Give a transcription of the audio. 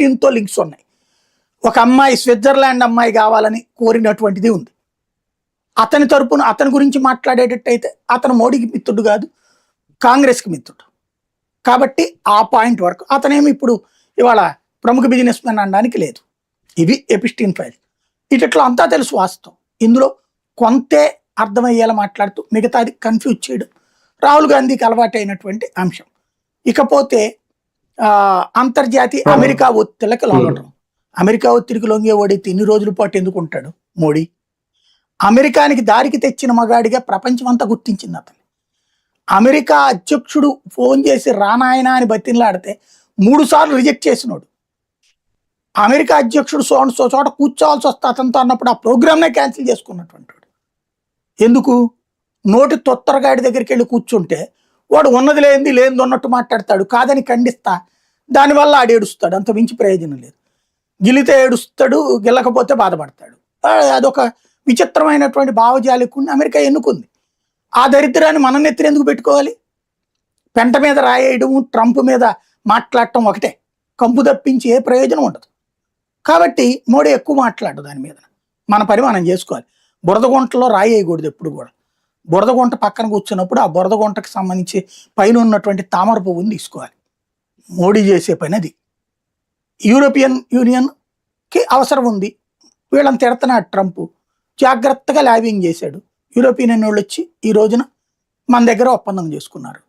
దీంతో లింక్స్ ఉన్నాయి. ఒక అమ్మాయి స్విట్జర్లాండ్ అమ్మాయి కావాలని కోరినటువంటిది ఉంది. అతని తరపున అతని గురించి మాట్లాడేటట్టయితే అతను మోడీకి మిత్రుడు కాదు కాంగ్రెస్కి మిత్రుడు. కాబట్టి ఆ పాయింట్ వరకు అతనేమి ఇప్పుడు ఇవాళ ప్రముఖ బిజినెస్ మ్యాన్ అనడానికి లేదు. ఇవి ఎపిస్టీన్ ఫైల్. ఇట్లా అంతా తెలుసు వాస్తవం. ఇందులో కొంతే అర్థమయ్యేలా మాట్లాడుతూ మిగతాది కన్ఫ్యూజ్ చేయడం రాహుల్ గాంధీకి అలవాటైనటువంటి అంశం. ఇకపోతే అంతర్జాతీయ అమెరికా ఒత్తిళ్ళకి లొంగటం అమెరికా ఒత్తిడికి లొంగేవాడైతే ఇన్ని రోజుల పాటు ఎందుకు ఉంటాడు? మోడీ. అమెరికానికి దారికి తెచ్చిన మగాడిగా ప్రపంచం అంతా గుర్తించింది అతను. అమెరికా అధ్యక్షుడు ఫోన్ చేసి రానాయన అని బతిన్లాడితే మూడు సార్లు రిజెక్ట్ చేసినోడు. అమెరికా అధ్యక్షుడు సో సో చోట కూర్చోవాల్సి వస్తే అతనితో అన్నప్పుడు ఆ ప్రోగ్రామ్నే క్యాన్సిల్ చేసుకున్నటువంటి ఎందుకు? నోటి తొత్తరగాడి దగ్గరికి వెళ్ళి కూర్చుంటే వాడు ఉన్నది లేనిది లేనిది ఉన్నట్టు మాట్లాడతాడు కాదని ఖండిస్తా. దానివల్ల ఆడు ఏడుస్తాడు అంత మించి ప్రయోజనం లేదు. గిలితే ఏడుస్తాడు గిల్లకపోతే బాధపడతాడు. అదొక విచిత్రమైనటువంటి భావజాలికుని అమెరికా ఎన్నుకుంది. ఆ దరిద్రాన్ని మన నెత్తిన ఎందుకు పెట్టుకోవాలి? పెంట మీద రాయేయడం ట్రంప్ మీద మాట్లాడటం ఒకటే. కంపు తప్పించి ఏ ప్రయోజనం ఉండదు. కాబట్టి మోడీ ఎక్కువ మాట్లాడు దాని మీద. మన పని మనం చేసుకోవాలి. బురద గుంటలో రాయేయకూడదు ఎప్పుడు కూడా. బురదగుంట పక్కన కూర్చున్నప్పుడు ఆ బురదగుంటకు సంబంధించి పైన ఉన్నటువంటి తామర పువ్వుని తీసుకోవాలి. మోడీ చేసే పని అది. యూరోపియన్ యూనియన్కి అవసరం ఉంది. వీళ్ళని తిడుతున్నాడు ట్రంప్. జాగ్రత్తగా ల్యాబింగ్ చేశాడు. యూరోపియన్ యూనియన్ వాళ్ళు వచ్చి ఈ రోజున మన దగ్గర ఒప్పందం చేసుకున్నారు.